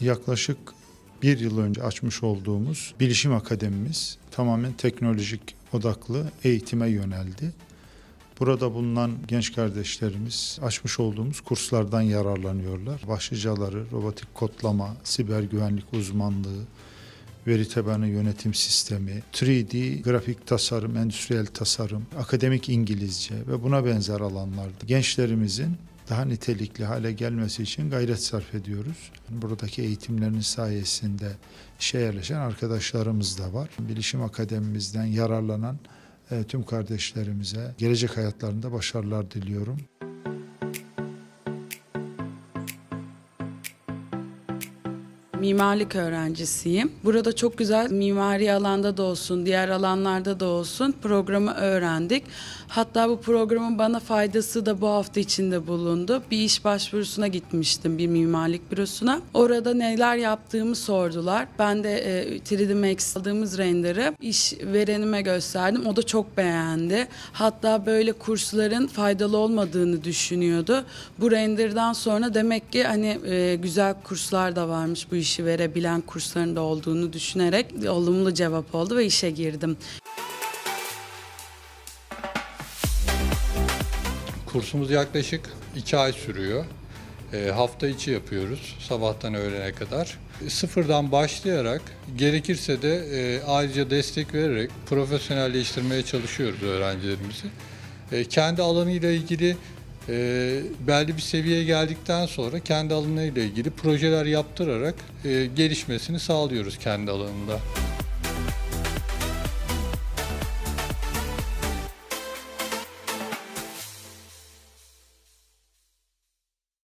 Yaklaşık bir yıl önce açmış olduğumuz bilişim akademimiz tamamen teknolojik odaklı eğitime yöneldi. Burada bulunan genç kardeşlerimiz açmış olduğumuz kurslardan yararlanıyorlar. Başlıcaları robotik kodlama, siber güvenlik uzmanlığı, veri tabanı yönetim sistemi, 3D grafik tasarım, endüstriyel tasarım, akademik İngilizce ve buna benzer alanlarda gençlerimizin daha nitelikli hale gelmesi için gayret sarf ediyoruz. Buradaki eğitimlerin sayesinde işe yerleşen arkadaşlarımız da var. Bilişim Akademimizden yararlanan e, tüm kardeşlerimize gelecek hayatlarında başarılar diliyorum. Mimarlık öğrencisiyim. Burada çok güzel mimari alanda da olsun, diğer alanlarda da olsun programı öğrendik. Hatta bu programın bana faydası da bu hafta içinde bulundu. Bir iş başvurusuna gitmiştim bir mimarlık bürosuna. Orada neler yaptığımı sordular. Ben de e, 3D Max aldığımız render'ı iş verenime gösterdim. O da çok beğendi. Hatta böyle kursların faydalı olmadığını düşünüyordu. Bu render'dan sonra demek ki hani e, güzel kurslar da varmış bu işi verebilen kursların da olduğunu düşünerek olumlu cevap oldu ve işe girdim. Kursumuz yaklaşık iki ay sürüyor. E, hafta içi yapıyoruz sabahtan öğlene kadar. Sıfırdan başlayarak gerekirse de e, ayrıca destek vererek profesyonelleştirmeye çalışıyoruz öğrencilerimizi. E, kendi alanıyla ilgili e, belli bir seviyeye geldikten sonra kendi alanıyla ilgili projeler yaptırarak e, gelişmesini sağlıyoruz kendi alanında.